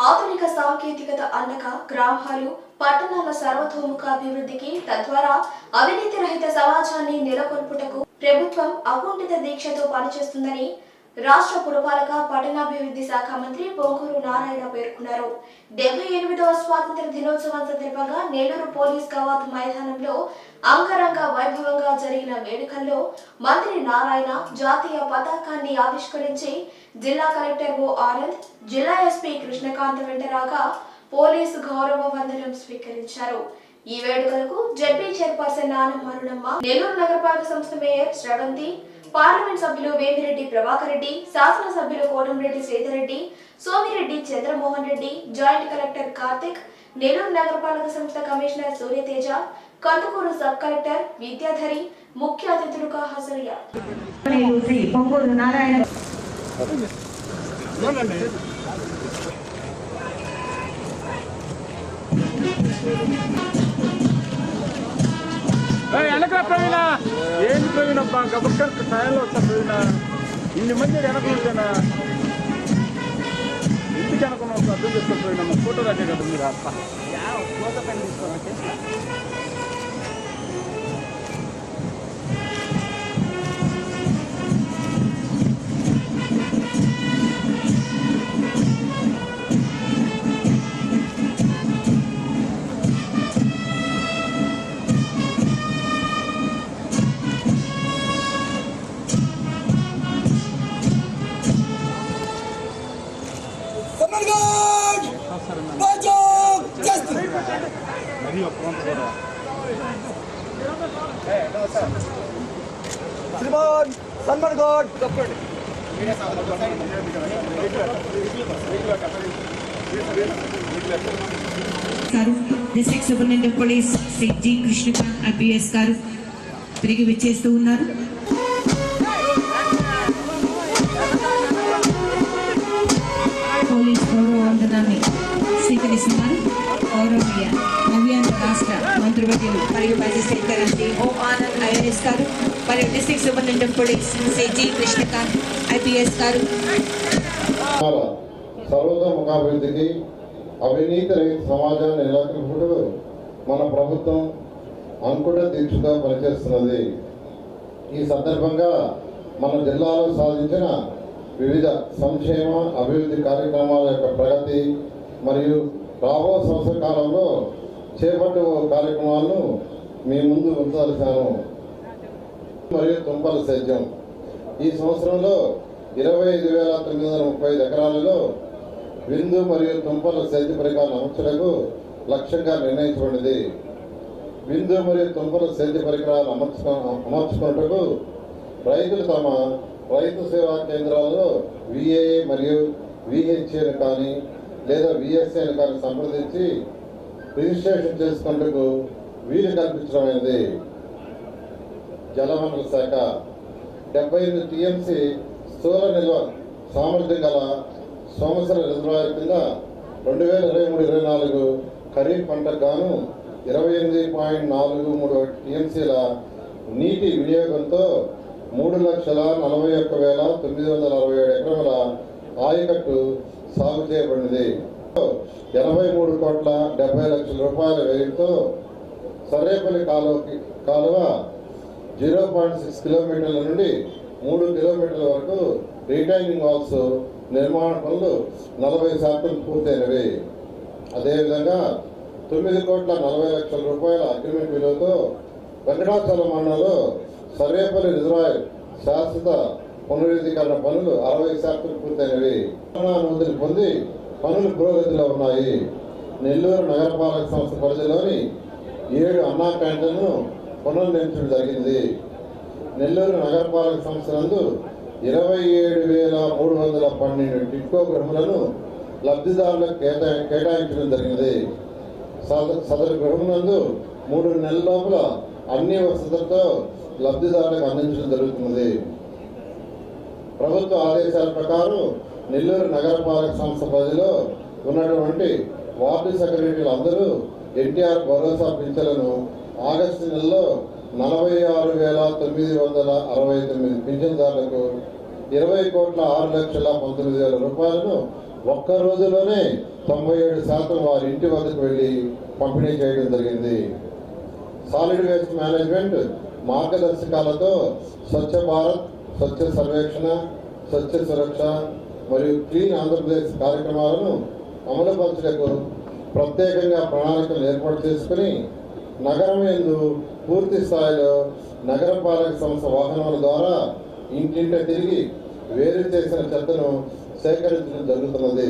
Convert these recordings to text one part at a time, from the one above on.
ఆధునిక సాంకేతికత అండగా గ్రామాలు పట్టణాల సర్వతోముఖ అభివృద్ధికి తద్వారా అవినీతి రహిత సమాజాన్ని నెలకొల్పుటకు ప్రభుత్వం అకుంఠిత దీక్షతో పనిచేస్తుందని రాష్ట్ర పురపాలక పట్టణాభివృద్ధి శాఖ మంత్రి పొంగూరు నారాయణ పేర్కొన్నారు. డెబ్బై ఎనిమిదవ స్వాతంత్ర దినోత్సవం సందర్భంగా నేలూరు పోలీస్ కవాత్ మైదానంలో అంగరంగ వైభవంగా జరిగిన వేడుకల్లో మంత్రి నారాయణ జాతీయ పతాకాన్ని ఆవిష్కరించి జిల్లా కలెక్టర్ ఓ ఆనంద్ జిల్లా ఎస్పీ కృష్ణకాంత్ వెంట రాగా పోలీసు గౌరవ వందనం స్వీకరించారు. ఈ వేడుకలకు జడ్పీ చైర్పర్సన్ నానమ్మ అరుణమ్మ నెల్లూరు నగరపాలక సంస్థ మేయర్ శ్రవంతి పార్లమెంట్ సభ్యులు వేమిరెడ్డి ప్రభాకర్ రెడ్డి శాసనసభ్యులు కోటంరెడ్డి శ్రీధర్రెడ్డి సోమిరెడ్డి చంద్రమోహన్ రెడ్డి జాయింట్ కలెక్టర్ కార్తిక్ నెల్లూరు నగరపాలక సంస్థ commissioner Suryateja Kandukur sub collector Vidyadhari ముఖ్య అతిథులుగా హాజరయ్యారు నారాయణ వెనక ప్రవీణ. ఏంటి ప్రవీణ గబక్కర్ స్థాయిలో వస్తా ప్రవీణ ఇన్ని మంది వెనక ఉంటేనా? ఇంటికి అర్థం చేసుకో పోయినా ఫోటో దగ్గర కదా మీరు అప్ప ఫోటో పెన్ తీసుకోవాలి Sriman Samargad! గారు district superintendent of police Shri G Krishnakanth IPS గారు తిరిగి విచ్చేస్తూ ఉన్నారు. పోలీస్ గౌరవ వందనాన్ని స్వీకరిస్తున్నారు. గౌరవీయ నవ్యాంధ్ర రాష్ట్ర మంత్రివర్యులు మరియు మ్యాజిస్ట్రేట్ గారు శ్రీ ఓ ఆనంద్ ఐఏఎస్ గారు. Superintendent police Shri Krishnakanth IPS గారు. సర్వతోముఖాభివృద్ధికి అవినీతి రహిత సమాజాన్ని నెలకొల్పుటకు మన ప్రభుత్వం అంకుట దీక్షతో పనిచేస్తున్నది. ఈ సందర్భంగా మన జిల్లాలో సాధించిన వివిధ సంక్షేమ అభివృద్ధి కార్యక్రమాల యొక్క ప్రగతి మరియు రాబో సంవత్సర కాలంలో చేపట్టే కార్యక్రమాలను మీ ముందు ఉంచాల్సాను. మరియు తుంపల సేద్యం ఈ సంవత్సరంలో ఇరవై ఐదు వేల తొమ్మిది వందల ముప్పై ఐదు ఎకరాలలో విందు మరియు తుంపల సేద్య పరికరాల అమర్చలకు లక్ష్యంగా నిర్ణయించబడింది విందు మరియు తుంపల సేద్య పరికరాలు అమర్చుకు అమర్చుకున్నట్టుకు రైతులు తమ రైతు సేవా కేంద్రాలలో విఏఏ మరియు విహెచ్ఏను కానీ లేదా విఎస్ఏను కానీ సంప్రదించి రిజిస్ట్రేషన్ చేసుకున్నట్టుకు వీలు కల్పించడమైనది. జలవనరుల శాఖ డెబ్బై ఎనిమిది టీఎంసీ స్థూల నిల్వ సామర్థ్యం గల సోమసర రిజర్వాయర్ కింద రెండు వేల ఇరవై మూడు ఇరవై నాలుగు ఖరీఫ్ పంటకు గాను ఇరవై ఎనిమిది పాయింట్ నాలుగు మూడు టీఎంసీల నీటి వినియోగంతో మూడు లక్షల నలభై ఒక్క వేల తొమ్మిది వందల అరవై ఏడు ఎకరముల ఆయకట్టు సాగు చేయబడింది ఎనభై మూడు కోట్ల డెబ్బై లక్షల రూపాయల వ్యయంతో సర్రేపల్లి కాలువకి కాలువ జీరో పాయింట్ సిక్స్ కిలోమీటర్ల నుండి మూడు కిలోమీటర్ల వరకు రీటైనింగ్ వాల్స్ నిర్మాణ పనులు నలభై శాతం పూర్తయినవి. అదేవిధంగా తొమ్మిది కోట్ల నలభై లక్షల రూపాయల అగ్రిమెంట్ విలువతో వెంకటాచలం మండలంలో సర్వేపల్లి రిజర్వాయర్ శాశ్వత పునరుద్ధీకరణ పనులు అరవై శాతం పూర్తయినవి. అనుమతిని పొంది పనులు పురోగతిలో ఉన్నాయి. నెల్లూరు నగరపాలక సంస్థ పరిధిలోని ఏడు అన్నా క్యాంటీన్లను పునర్నిర్మించడం జరిగింది. నెల్లూరు నగరపాలక సంస్థ నందు ఇరవై ఏడు వేల మూడు వందల పన్నెండు టిట్కో గృహములను లబ్ధిదారులకు కేటా కేటాయించడం జరిగింది సద- సదరు గృహమునందు మూడు నెలల లోపల అన్ని వసతులతో లబ్ధిదారులకు అందించడం జరుగుతున్నది. ప్రభుత్వ ఆదేశాల ప్రకారం నెల్లూరు నగరపాలక సంస్థ పరిధిలో ఉన్నటువంటి వార్డు సెక్రటరీలు అందరూ ఎన్టీఆర్ భరోసా పింఛన్లను ఆగస్టు నెలలో నలభై ఆరు వేల తొమ్మిది వందల అరవై తొమ్మిది పింఛన్దారులకు ఇరవై కోట్ల ఆరు లక్షల పంతొమ్మిది వేల రూపాయలను ఒక్క రోజులోనే తొంభై ఏడు శాతం వారి ఇంటి వద్దకు వెళ్ళి పంపిణీ చేయడం జరిగింది. సాలిడ్ వేస్ట్ మేనేజ్మెంట్ మార్గదర్శకాలతో స్వచ్ఛ భారత్ స్వచ్ఛ సర్వేక్షణ స్వచ్ఛ సురక్ష మరియు క్లీన్ ఆంధ్రప్రదేశ్ కార్యక్రమాలను అమలుపరచడకు ప్రత్యేకంగా ప్రణాళికలు ఏర్పాటు చేసుకుని నగరం ఎందు పూర్తి స్థాయిలో నగరపాలక సంస్థ వాహనాల ద్వారా ఇంటింట తిరిగి వేరు చేసిన చెత్తను సేకరించడం జరుగుతున్నది.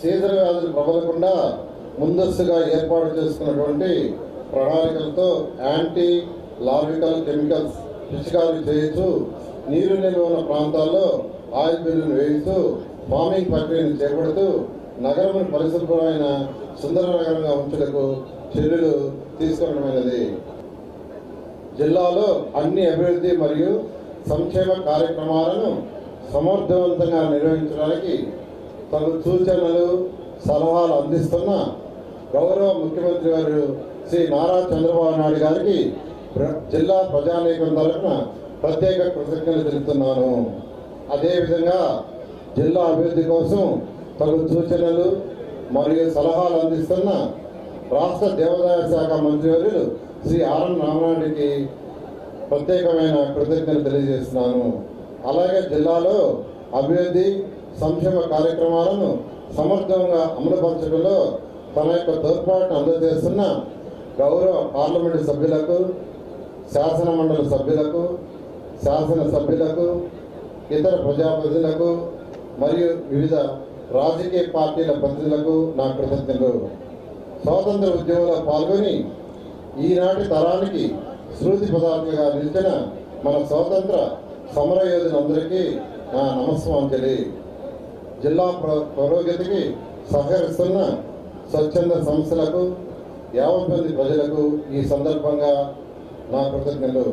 శీతల వ్యాధులు ప్రబలకుండా ముందస్తుగా ఏర్పాటు చేసుకున్నటువంటి ప్రణాళికలతో యాంటీ లాజికల్ కెమికల్స్ పిచికారీ చేయించు నీరు నిల్వ ఉన్న ప్రాంతాల్లో ఆయిల్ బిల్లును వేయిస్తూ ఫార్మింగ్ ప్రక్రియను చేపడుతూ నగరం పరిశుభ్రమైన సుందర నగరంగా ఉంచుటకు చర్యలు తీసుకోవడమైనది. జిల్లాలో అన్ని అభివృద్ధి మరియు సంక్షేమ కార్యక్రమాలను సమర్థవంతంగా నిర్వహించడానికి తగు సూచనలు సలహాలు అందిస్తున్న గౌరవ ముఖ్యమంత్రి గారు శ్రీ నారా చంద్రబాబు నాయుడు గారికి ప్ర- జిల్లా ప్రజానీకం తరఫున ప్రత్యేక కృతజ్ఞతలు తెలుపుతున్నాను. అదేవిధంగా జిల్లా అభివృద్ధి కోసం తగు సూచనలు మరియు సలహాలు అందిస్తున్న రాష్ట్ర దేవాదాయ శాఖ మంత్రివర్యులు శ్రీ ఆర్ఎన్ రామనాయుడికి ప్రత్యేకమైన కృతజ్ఞతలు తెలియజేస్తున్నాను. అలాగే జిల్లాలో అభివృద్ధి సంక్షేమ కార్యక్రమాలను సమర్థంగా అమలుపరచడంలో తన యొక్క తోడ్పాటును అందజేస్తున్న గౌరవ పార్లమెంటు సభ్యులకు శాసన మండలి సభ్యులకు శాసన సభ్యులకు ఇతర ప్రజాప్రతినిధులకు మరియు వివిధ రాజకీయ పార్టీల ప్రతినిధులకు నా కృతజ్ఞతలు. స్వాతంత్ర ఉద్యమంలో పాల్గొని ఈనాటి తరానికి శృతి పదార్థంగా నిలిచిన మన స్వాతంత్ర సమర యోధులందరికీ నా నమస్వాంజలి జిల్లా పురోగతికి సహకరిస్తున్న స్వచ్ఛంద సంస్థలకు యావత్ మంది ప్రజలకు ఈ సందర్భంగా నా కృతజ్ఞతలు.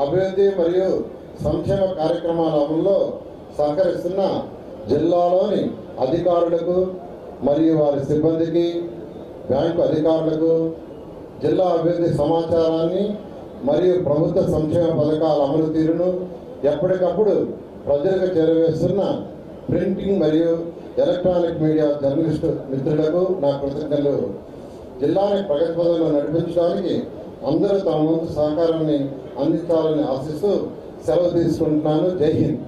అభివృద్ధి మరియు సంక్షేమ కార్యక్రమాల అమలులో సహకరిస్తున్న జిల్లాలోని అధికారులకు మరియు వారి సిబ్బందికి బ్యాంకు అధికారులకు జిల్లా అభివృద్ధి సమాచారాన్ని మరియు ప్రభుత్వ సంక్షేమ పథకాల అమలు తీరును ఎప్పటికప్పుడు ప్రజలకు చేరవేస్తున్న ప్రింటింగ్ మరియు ఎలక్ట్రానిక్ మీడియా జర్నలిస్టు మిత్రులకు నా కృతజ్ఞతలు. జిల్లాని ప్రగతి పదంలో నడిపించడానికి అందరూ తమ వంతు సహకారాన్ని అందించాలని ఆశిస్తూ సెలవు తీసుకుంటున్నాను. జై హింద్.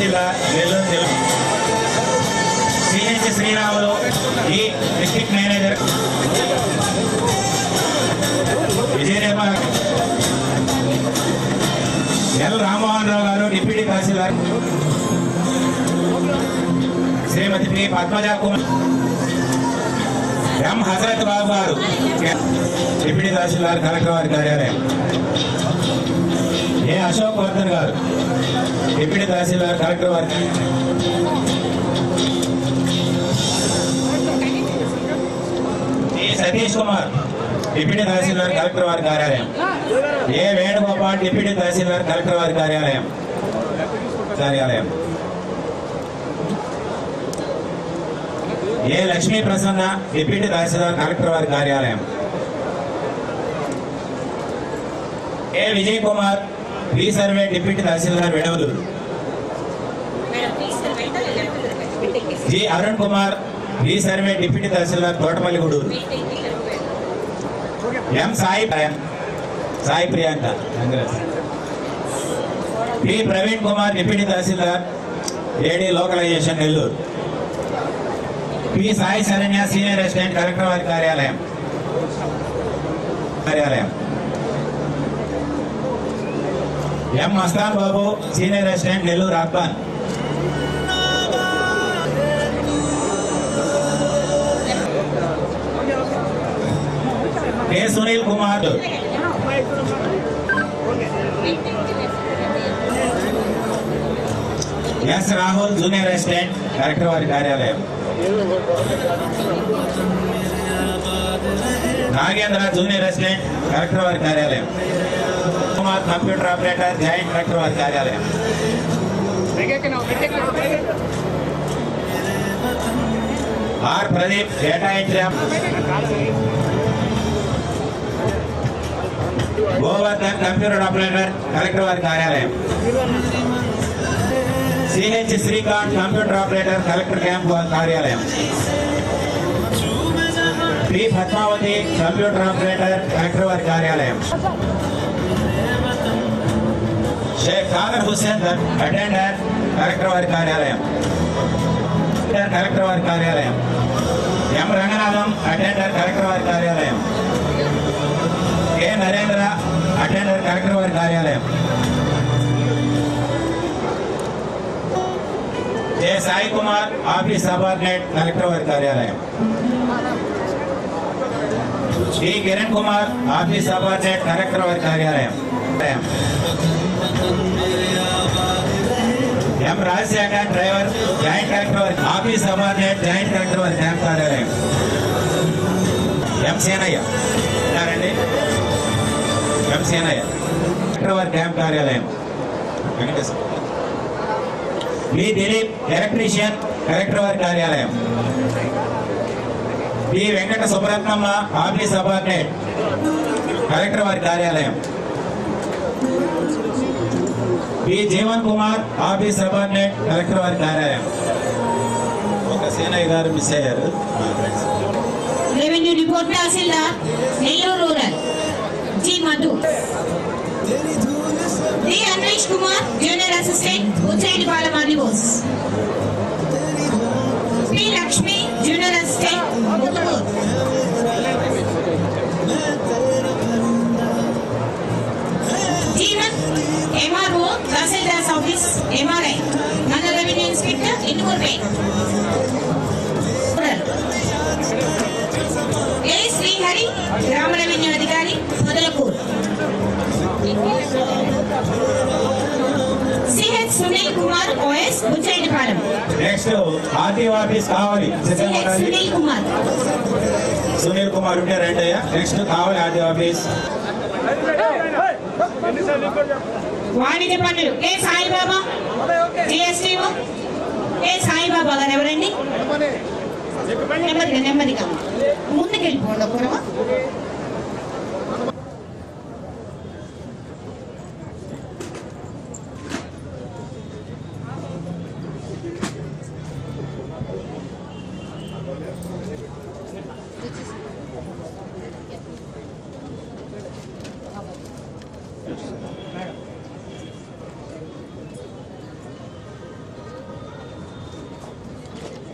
గారు నెల్లూరు జిల్లా. CH Sriramulu e district manager. విజయరేమ L Rammohan Rao గారు deputy tahsildar. Shrimati P Padmaja Kumar. M Hazrat Babu గారు. డిప్యూటీ తహసీల్దార్ కలెక్టర్ వారి కార్యాలయం. ఏ అశోక్ వర్ధన్ గారు? డిప్యూటీ తహసీల్దార్ కలెక్టర్ వారికి. A Satish Kumar? Deputy tahsildar collector వారి కార్యాలయం. A Venugopal deputy tahsildar collector వారి కార్యాలయం? కార్యాలయం. A Lakshmi Prasanna deputy tahsildar collector వారి కార్యాలయం? A Vijay Kumar pre survey deputy tahsildar Vidavalur. G. Arun Kumar pre survey deputy tahsildar Thotapalli Gudur M. Sai Sai Priyanka Congress P Praveen Kumar deputy tahsildar AD localization Nellore. P. Sai Saranya senior assistant collector వారి కార్యాలయం. కార్యాలయం. M Mastan Babu? Senior resident Nellore urban. K Sunil Kumar. S Rahul junior resident collector వారి కార్యాలయం. Nagendra junior resident collector వారి కార్యాలయం. Kumar computer operator joint collector వారి కార్యాలయం R Pradeep data entry Govardhan computer operator collector వారి కార్యాలయం CH Srikanth computer operator collector camp వారి కార్యాలయం P Padmavathi computer operator collector వారి కార్యాలయం షేక్ ఖాదర్ హుస్సేన్ అటెండర్ కలెక్టర్ వారి కార్యాలయం. కలెక్టర్ వారి కార్యాలయం. ఎం రంగనాథం అటెండర్ కలెక్టర్ వారి కార్యాలయం. కె నరేంద్ర అటెండర్ కలెక్టర్ వారి కార్యాలయం. J Sai Kumar office subordinate collector వారి కార్యాలయం. D Kiran Kumar office subordinate collector వారి కార్యాలయం. M Rajasekhar driver? Joint collector office subordinate joint collector వారి క్యాంప్ కార్యాలయం. ఎం సేనయ్య ఉన్నారండి? ఎం సేనయ్య? కలెక్టర్ వారి క్యాంప్ కార్యాలయం. Venkateswara. B Dilip electrician collector వారి కార్యాలయం. B Venkata Subratnamma office subordinate collector వారి కార్యాలయం. B Jeevan Kumar office subordinate collector వారి కార్యాలయం ఒక సేనయ్య గారు మిస్ అయ్యారు. మా friends revenue report tahsildar Nellore rural G Madhu. D Anvesh Kumar junior assistant ఉచ్చైడిపాలెం అడివోస్ P Lakshmi junior assistant Muthukur MRO tahsildars office MRI మన revenue inspector ఇందుకూరుపై ఏ శ్రీహరి గ్రామ రెవెన్యూ అధికారి Modalakuru CH Sunil Kumar OS బుచ్చైడిపాలెం next RTO office కావాలి సిద్ధంగా సిహెచ్ ఉండాలి. సునీల్ కుమార్ సునీల్ కుమార్ ఉంటే రండి అయ్యా నెక్స్ట్ కావాలి ఆర్టీఓ ఆఫీస్ వాణిజ్య పన్నులు. A Saibaba? GST A Saibaba గారు ఎవరండి? నెమ్మదిగా నెమ్మదిగా. ముందుకెళ్ళిపోండి ఒకరమా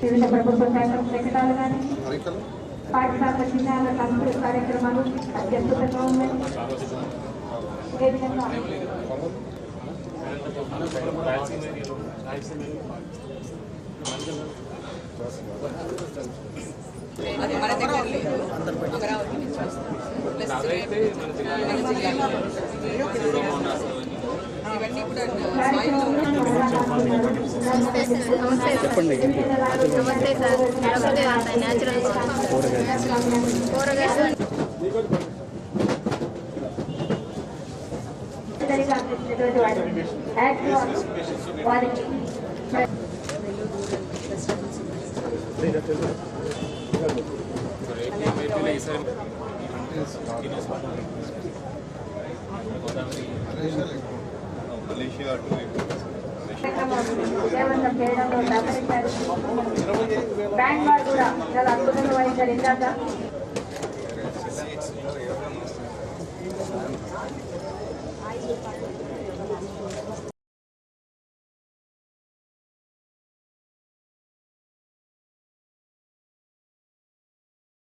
వివిధ ప్రభుత్వ శాఖల ప్రకటనలు కానీ పాఠశాల చిన్నారుల సంస్కృతి కార్యక్రమాలు అత్యద్భుతంగా ఉన్నాయి ఏ విధంగా కార్యక్రమంలో చెప్పండి నమస్తే సార్ వార్త న్యాచురల్ కూరగాయలు ఇద్దరిగా అందించినటువంటి వారిని యాక్ట్ వారికి చేయడంలో సహకరించారు బ్యాంక్ వారు కూడా చాలా అద్భుతంగా వహించారు ఇందాక